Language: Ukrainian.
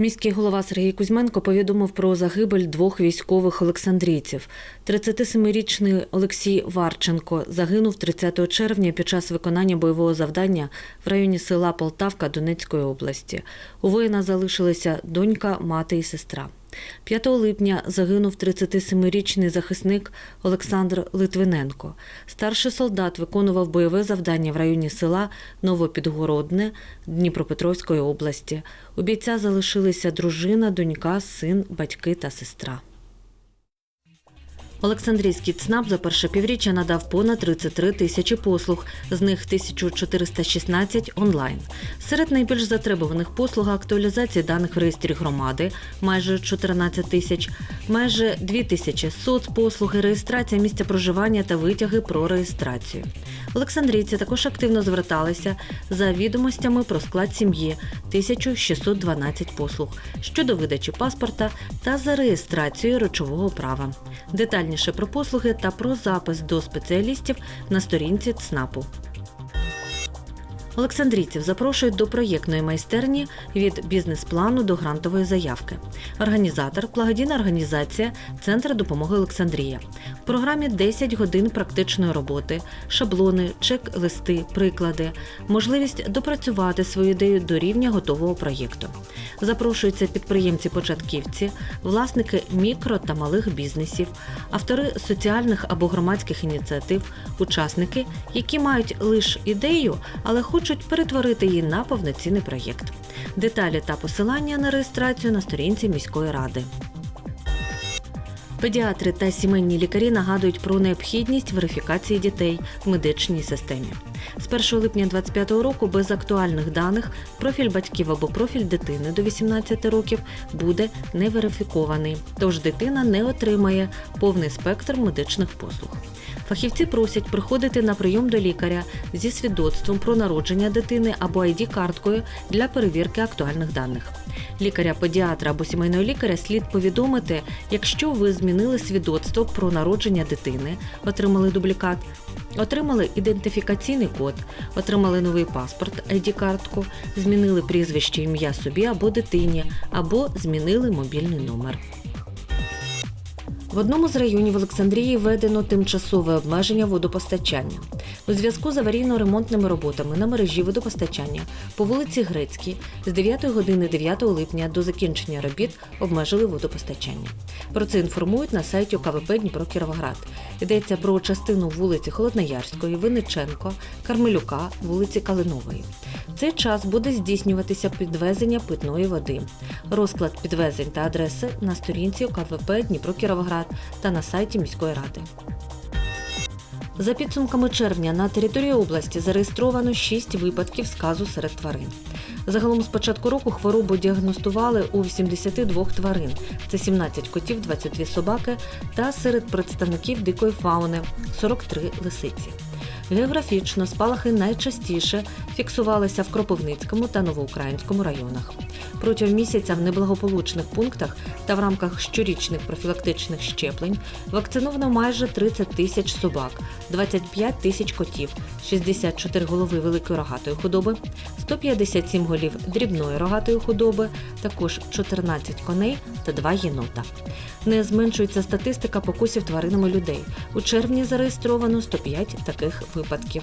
Міський голова Сергій Кузьменко повідомив про загибель двох військових олександрійців. 37-річний Олексій Варченко загинув 30 червня під час виконання бойового завдання в районі села Полтавка Донецької області. У воїна залишилися донька, мати і сестра. 5 липня загинув 37-річний захисник Олександр Литвиненко. Старший солдат виконував бойове завдання в районі села Новопідгородне Дніпропетровської області. У бійця залишилися дружина, донька, син, батьки та сестра. Олександрійський ЦНАП за перше півріччя надав понад 33 тисячі послуг, з них 1416 онлайн. Серед найбільш затребуваних послуг актуалізації даних в реєстрі громади майже 14 тисяч, майже 2 тисячі соцпослуги, реєстрація місця проживання та витяги про реєстрацію. Олександрійці також активно зверталися за відомостями про склад сім'ї 1612 послуг щодо видачі паспорта та за реєстрацією речового права. Детальніше про послуги та про запис до спеціалістів на сторінці ЦНАПу. Олександрійців запрошують до проєктної майстерні від бізнес-плану до грантової заявки. Організатор благодійна організація Центр допомоги Олександрія. В програмі 10 годин практичної роботи, шаблони, чек-листи, приклади, можливість допрацювати свою ідею до рівня готового проєкту. Запрошуються підприємці-початківці, власники мікро та малих бізнесів, автори соціальних або громадських ініціатив, учасники, які мають лише ідею, але хочуть перетворити її на повноцінний проєкт. Деталі та посилання на реєстрацію на сторінці міської ради. Педіатри та сімейні лікарі нагадують про необхідність верифікації дітей в медичній системі. З 1 липня 2025 року без актуальних даних профіль батьків або профіль дитини до 18 років буде не верифікований, тож дитина не отримає повний спектр медичних послуг. Фахівці просять приходити на прийом до лікаря зі свідоцтвом про народження дитини або id карткою для перевірки актуальних даних. Лікаря, педіатра або сімейного лікаря слід повідомити, якщо ви змінили свідоцтво про народження дитини, отримали дублікат, отримали ідентифікаційний код, отримали новий паспорт, id картку змінили прізвище ім'я собі або дитині, або змінили мобільний номер. В одному з районів Олександрії введено тимчасове обмеження водопостачання. У зв'язку з аварійно-ремонтними роботами на мережі водопостачання по вулиці Грецькій з 9 години 9 липня до закінчення робіт обмежили водопостачання. Про це інформують на сайті КВП Дніпро Кіровоград. Йдеться про частину вулиці Холодноярської, Винниченко, Кармелюка, вулиці Калинової. Цей час буде здійснюватися підвезення питної води. Розклад підвезень та адреси на сторінці КВП Дніпро Кіровоград та на сайті міської ради. За підсумками червня на території області зареєстровано 6 випадків сказу серед тварин. Загалом з початку року хворобу діагностували у 82 тварин. Це 17 котів, 22 собаки та серед представників дикої фауни 43 лисиці. Географічно спалахи найчастіше фіксувалися в Кропивницькому та Новоукраїнському районах. Протягом місяця в неблагополучних пунктах та в рамках щорічних профілактичних щеплень вакциновано майже 30 тисяч собак, 25 тисяч котів, 64 голови великої рогатої худоби, 157 голів дрібної рогатої худоби, також 14 коней та 2 єнота. Не зменшується статистика покусів тваринами людей. У червні зареєстровано 105 таких випадків.